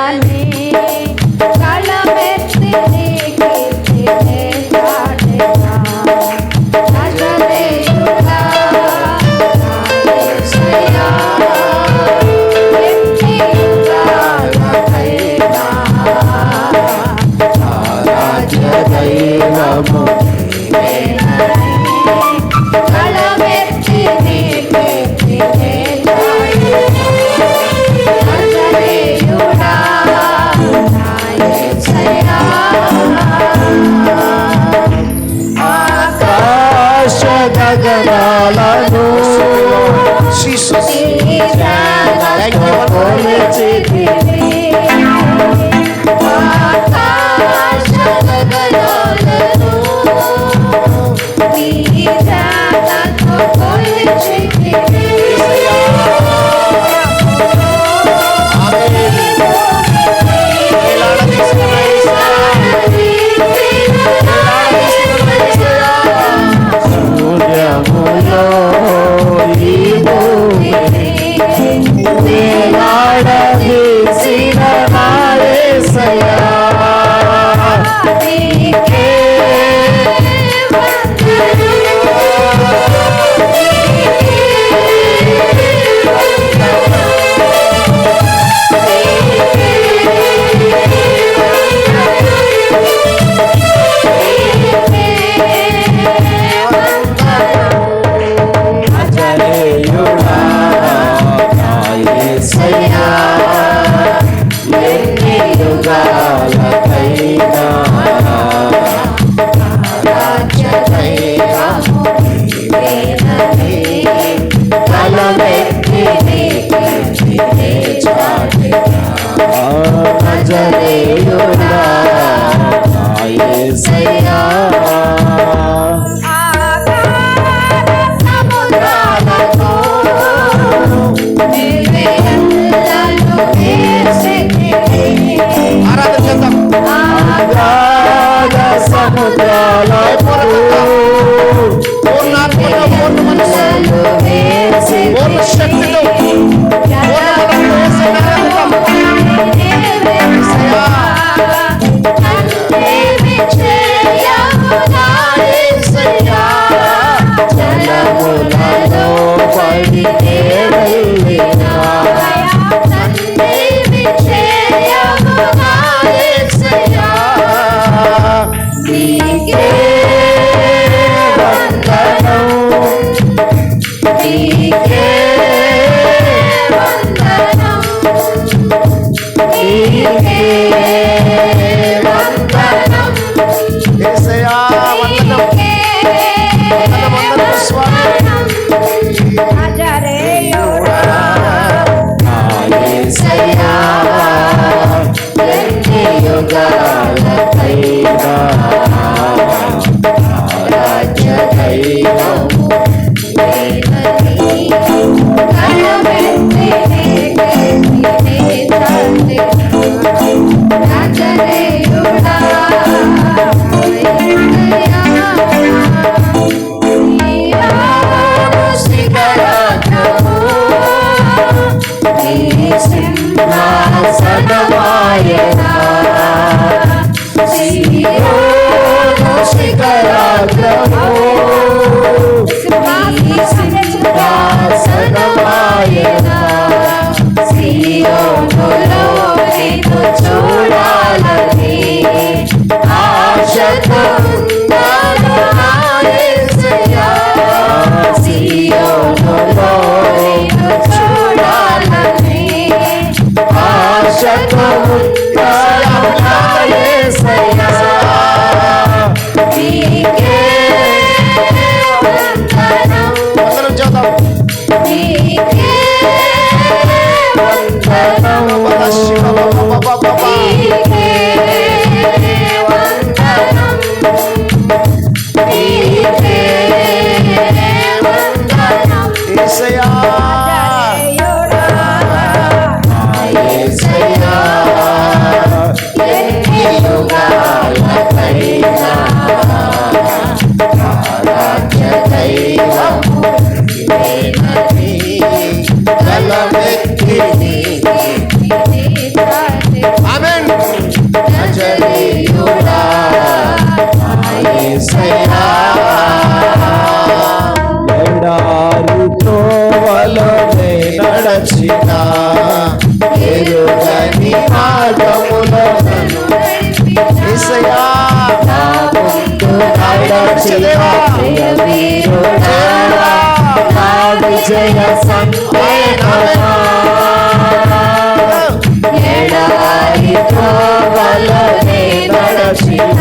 Amen. చేద్దాం అగాధ సముద్రాలకు పూర్ణాత్మలో పూర్ణ మనసు పూర్ణ శక్తితో మార్గములోనే నడచిన ఎరుగని మార్గములో ఇసయా. విజయ సంపేణ నడచిన.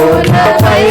మూలపై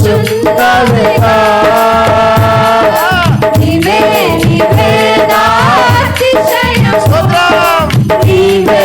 ప్రకటించుచున్నవిగా నీవే నీవే నా అతిశయం నీవే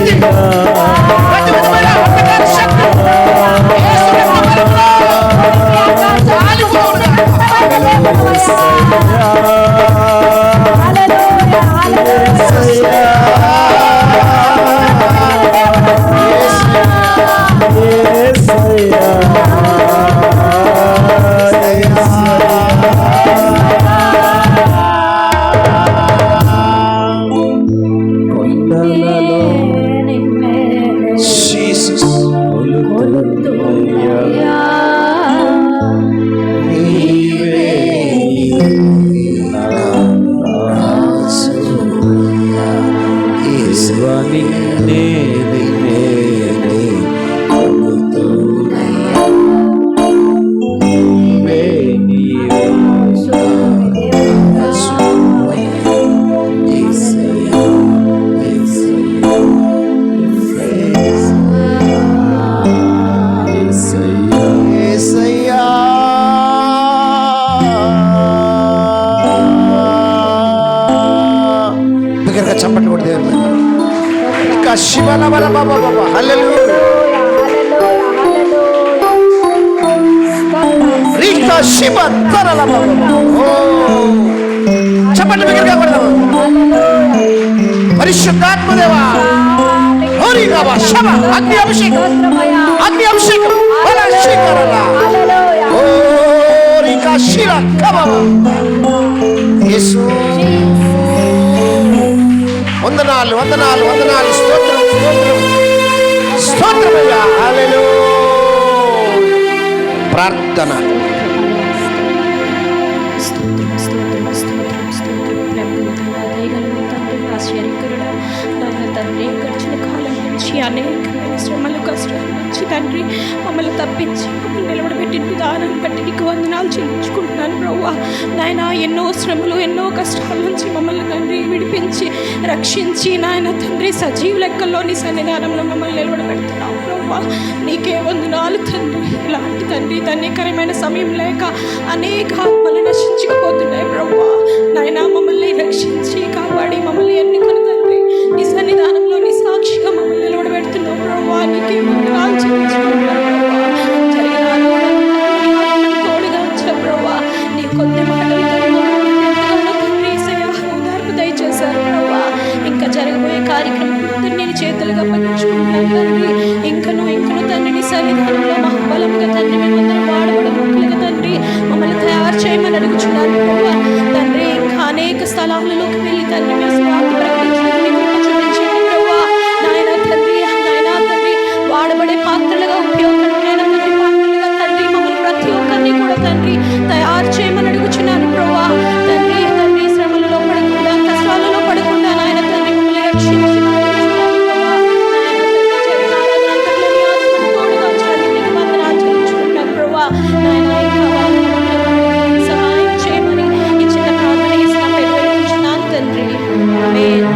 Thank you. చప్పట్లు దగ్గరగా కొడదాం పరిశుద్ధాత్మదేవా హోరీ బాబా శవ అగ్ని అభిషేకం అగ్ని అభిషేకం బల శిఖరల ఓ రీకా శిల కబాబా యేసు. వందనాలు వందనాలు వందనాలు స్తోత్రం స్తోత్రం. స్తోత్రమయ్యా హల్లెలూయా. ప్రార్థన. అనేకమైన శ్రమలు కష్టాల నుంచి తండ్రి మమ్మల్ని తప్పించి మమ్మల్ని నిలబడబెట్టిన విధానం బట్టి నీకు వందనాలు చెల్లించుకుంటున్నాను ప్రవ్వా నాయన ఎన్నో శ్రమలు ఎన్నో కష్టాల నుంచి మమ్మల్ని తండ్రి విడిపించి రక్షించి నాయన తండ్రి సజీవ లెక్కల్లోని సన్నిధానంలో మమ్మల్ని నిలబడబెడుతున్నావు ప్రవ్వా నీకే వందనాలు తండ్రి. ఇలాంటి తండ్రి ధన్యకరమైన సమయం లేక అనేక ఆత్మలు నశించుకుపోతున్నాయి బ్రహ్మ నాయన మమ్మల్ని రక్షించి